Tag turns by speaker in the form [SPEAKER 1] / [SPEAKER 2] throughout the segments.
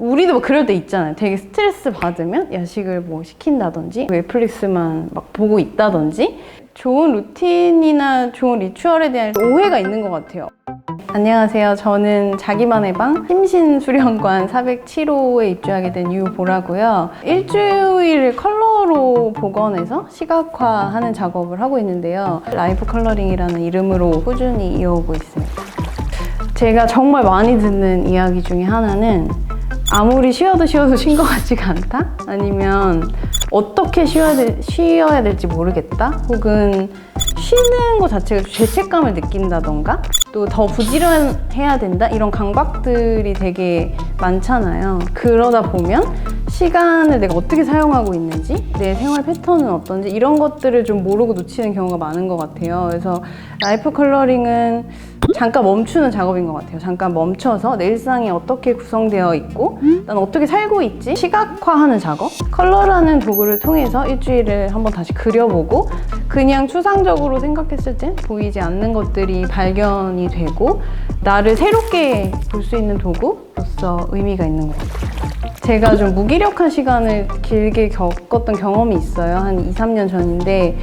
[SPEAKER 1] 우리도 뭐 그럴 때 있잖아요. 되게 스트레스 받으면 야식을 뭐 시킨다든지 넷플릭스만 막 보고 있다든지 좋은 루틴이나 좋은 리추얼에 대한 오해가 있는 것 같아요. 안녕하세요. 저는 자기만의 방 심신수련관 407호에 입주하게 된 유보라고요. 일주일을 컬러로 복원해서 시각화하는 작업을 하고 있는데요. 라이프 컬러링이라는 이름으로 꾸준히 이어오고 있습니다. 제가 정말 많이 듣는 이야기 중에 하나는 아무리 쉬어도 쉬어도 쉰 것 같지가 않다? 아니면 어떻게 쉬어야, 될, 쉬어야 될지 모르겠다? 혹은 쉬는 것 자체가 죄책감을 느낀다던가 또 더 부지런해야 된다? 이런 강박들이 되게 많잖아요. 그러다 보면 시간을 내가 어떻게 사용하고 있는지, 내 생활 패턴은 어떤지 이런 것들을 좀 모르고 놓치는 경우가 많은 것 같아요. 그래서 라이프 컬러링은 잠깐 멈추는 작업인 것 같아요. 잠깐 멈춰서 내 일상이 어떻게 구성되어 있고, 난 어떻게 살고 있지? 시각화하는 작업? 컬러라는 도구를 통해서 일주일을 한번 다시 그려보고, 그냥 추상적으로 생각했을 땐 보이지 않는 것들이 발견이 되고, 나를 새롭게 볼 수 있는 도구로서 의미가 있는 것 같아요. 제가 좀 무기력한 시간을 길게 겪었던 경험이 있어요. 한 2, 3년 전인데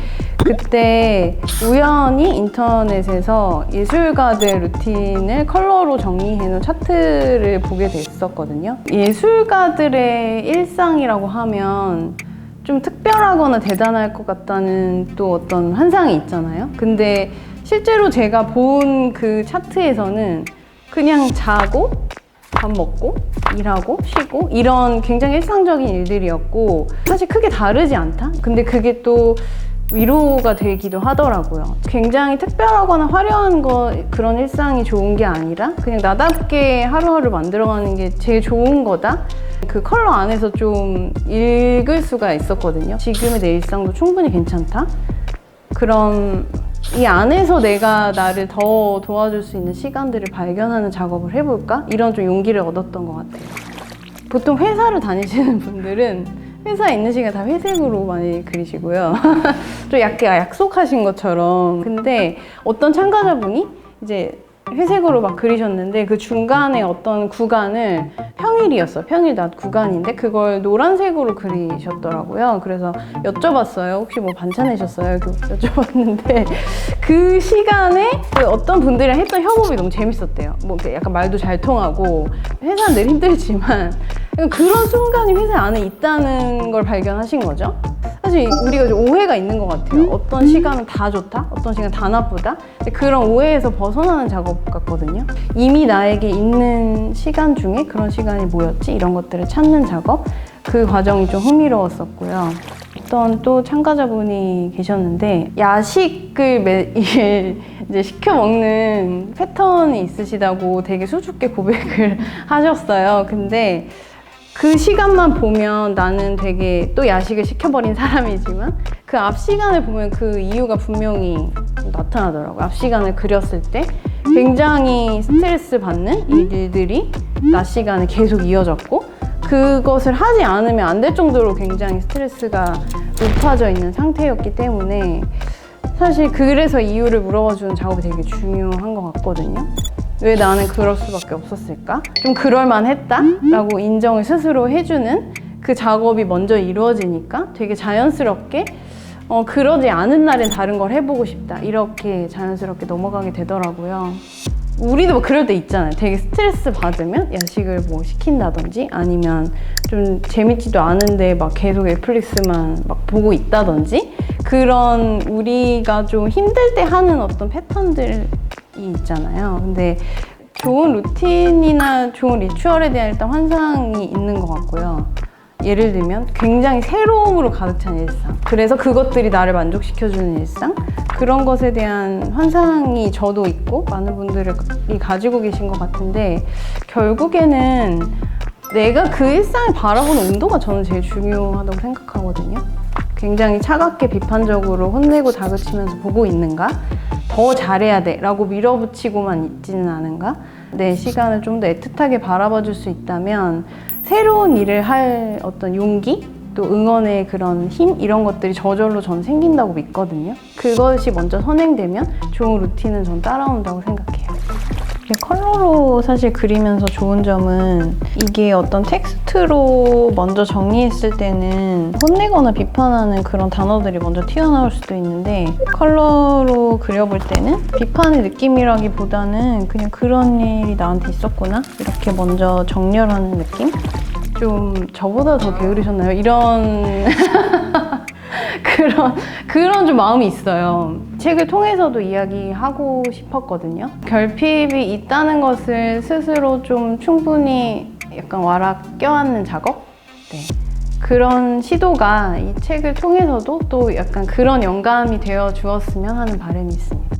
[SPEAKER 1] 그때 우연히 인터넷에서 예술가들 루틴을 컬러로 정리해 놓은 차트를 보게 됐었거든요. 예술가들의 일상이라고 하면 좀 특별하거나 대단할 것 같다는 또 어떤 환상이 있잖아요. 근데 실제로 제가 본 그 차트에서는 그냥 자고 밥 먹고 일하고 쉬고 이런 굉장히 일상적인 일들이었고 사실 크게 다르지 않다? 근데 그게 또 위로가 되기도 하더라고요. 굉장히 특별하거나 화려한 거 그런 일상이 좋은 게 아니라 그냥 나답게 하루하루 만들어가는 게 제일 좋은 거다. 그 컬러 안에서 좀 읽을 수가 있었거든요. 지금의 내 일상도 충분히 괜찮다. 그럼 이 안에서 내가 나를 더 도와줄 수 있는 시간들을 발견하는 작업을 해볼까? 이런 좀 용기를 얻었던 것 같아요. 보통 회사를 다니시는 분들은 회사에 있는 시간 다 회색으로 많이 그리시고요. 좀 약간 약속하신 것처럼. 근데 어떤 참가자분이 이제 회색으로 막 그리셨는데 그 중간에 어떤 구간을 평일이었어. 평일 낮 구간인데 그걸 노란색으로 그리셨더라고요. 그래서 여쭤봤어요. 혹시 뭐 반찬 내셨어요? 여쭤봤는데 그 시간에 그 어떤 분들이랑 했던 협업이 너무 재밌었대요. 뭐 약간 말도 잘 통하고 회사는 늘 힘들지만 그런 순간이 회사 안에 있다는 걸 발견하신 거죠. 사실 우리가 좀 오해가 있는 것 같아요. 어떤 시간은 다 좋다, 어떤 시간 다 나쁘다. 근데 그런 오해에서 벗어나는 작업 같거든요. 이미 나에게 있는 시간 중에 그런 시간이 뭐였지? 이런 것들을 찾는 작업. 그 과정이 좀 흥미로웠었고요. 어떤 또 참가자분이 계셨는데 야식을 매일 이제 시켜 먹는 패턴이 있으시다고 되게 수줍게 고백을 하셨어요. 근데 그 시간만 보면 나는 되게 또 야식을 시켜버린 사람이지만 그 앞 시간을 보면 그 이유가 분명히 나타나더라고요. 앞 시간을 그렸을 때 굉장히 스트레스 받는 일들이 낮 시간에 계속 이어졌고 그것을 하지 않으면 안 될 정도로 굉장히 스트레스가 높아져 있는 상태였기 때문에 사실 그래서 이유를 물어봐 주는 작업이 되게 중요한 것 같거든요. 왜 나는 그럴 수밖에 없었을까? 좀 그럴만 했다? 라고 인정을 스스로 해주는 그 작업이 먼저 이루어지니까 되게 자연스럽게 어, 그러지 않은 날엔 다른 걸 해보고 싶다. 이렇게 자연스럽게 넘어가게 되더라고요. 우리도 뭐 그럴 때 있잖아요. 되게 스트레스 받으면 야식을 뭐 시킨다든지 아니면 좀 재밌지도 않은데 막 계속 넷플릭스만 막 보고 있다든지 그런 우리가 좀 힘들 때 하는 어떤 패턴들이 있잖아요. 근데 좋은 루틴이나 좋은 리추얼에 대한 일단 환상이 있는 것 같고요. 예를 들면 굉장히 새로움으로 가득 찬 일상. 그래서 그것들이 나를 만족시켜주는 일상. 그런 것에 대한 환상이 저도 있고 많은 분들이 가지고 계신 것 같은데 결국에는 내가 그 일상을 바라보는 온도가 저는 제일 중요하다고 생각하거든요. 굉장히 차갑게 비판적으로 혼내고 다그치면서 보고 있는가? 더 잘해야 돼 라고 밀어붙이고만 있지는 않은가? 내 시간을 좀 더 애틋하게 바라봐 줄 수 있다면 새로운 일을 할 어떤 용기? 또 응원의 그런 힘? 이런 것들이 저절로 전 생긴다고 믿거든요. 그것이 먼저 선행되면 좋은 루틴은 전 따라온다고 생각해요. 컬러로 사실 그리면서 좋은 점은 이게 어떤 텍스트로 먼저 정리했을 때는 혼내거나 비판하는 그런 단어들이 먼저 튀어나올 수도 있는데 컬러로 그려볼 때는 비판의 느낌이라기보다는 그냥 그런 일이 나한테 있었구나 이렇게 먼저 정렬하는 느낌? 좀 저보다 더 게으르셨나요? 이런 그런 그런 좀 마음이 있어요. 책을 통해서도 이야기하고 싶었거든요. 결핍이 있다는 것을 스스로 좀 충분히 약간 와라 껴안는 작업? 네. 그런 시도가 이 책을 통해서도 또 약간 그런 영감이 되어 주었으면 하는 바람이 있습니다.